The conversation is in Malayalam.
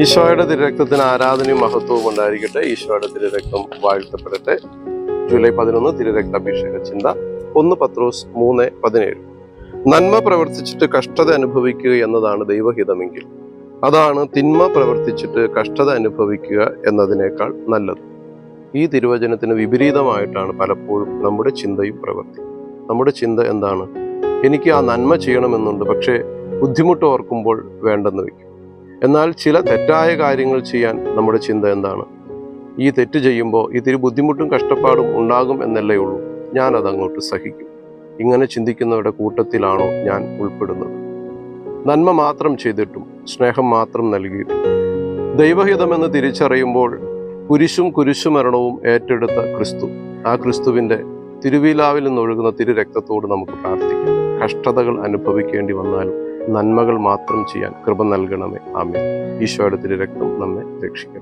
ഈശോയുടെ തിരുരക്തത്തിന് ആരാധനയും മഹത്വവും ഉണ്ടായിരിക്കട്ടെ. ഈശോയുടെ തിരുരക്തം വാഴ്ത്തപ്പെടട്ടെ. ജൂലൈ പതിനൊന്ന് തിരുരക്താഭിഷേക ചിന്ത. ഒന്ന് പത്രോസ് മൂന്ന് പതിനേഴ്. നന്മ പ്രവർത്തിച്ചിട്ട് കഷ്ടത അനുഭവിക്കുക എന്നതാണ് ദൈവഹിതമെങ്കിൽ. അതാണ് തിന്മ പ്രവർത്തിച്ചിട്ട് കഷ്ടത അനുഭവിക്കുക എന്നതിനേക്കാൾ നല്ലത്. ഈ തിരുവചനത്തിന് വിപരീതമായിട്ടാണ് പലപ്പോഴും നമ്മുടെ ചിന്തയും പ്രവർത്തി നമ്മുടെ ചിന്ത എന്താണ്? എനിക്ക് ആ നന്മ ചെയ്യണമെന്നുണ്ട് പക്ഷേ ബുദ്ധിമുട്ട് ഓർക്കുമ്പോൾ വേണ്ടെന്ന് വെക്കും എന്നാൽ ചില തെറ്റായ കാര്യങ്ങൾ ചെയ്യാൻ നമ്മുടെ ചിന്ത എന്താണ്? ഈ തെറ്റ് ചെയ്യുമ്പോൾ ഇതിരി ബുദ്ധിമുട്ടും കഷ്ടപ്പാടും ഉണ്ടാകും എന്നല്ലേ ഉള്ളൂ. ഞാൻ അതങ്ങോട്ട് സഹിക്കും. ഇങ്ങനെ ചിന്തിക്കുന്നവരുടെ കൂട്ടത്തിലാണോ ഞാൻ ഉൾപ്പെടുന്നത്? നന്മ മാത്രം ചെയ്തിട്ടും സ്നേഹം മാത്രം നൽകിയിട്ടും. ദൈവഹിതമെന്ന് തിരിച്ചറിയുമ്പോൾ കുരിശും കുരിശുമരണവും ഏറ്റെടുത്ത ക്രിസ്തു. ആ ക്രിസ്തുവിന്റെ തിരുവിലാവിൽ നിന്നൊഴുകുന്ന തിരു രക്തത്തോട് നമുക്ക് പ്രാർത്ഥിക്കാം. കഷ്ടതകൾ അനുഭവിക്കേണ്ടി വന്നാലും നന്മകൾ മാത്രം ചെയ്യാൻ കൃപ നൽകണമേ. ആമേ ഈശോയുടെ തിരുരക്തം നമ്മെ രക്ഷിക്കട്ടെ.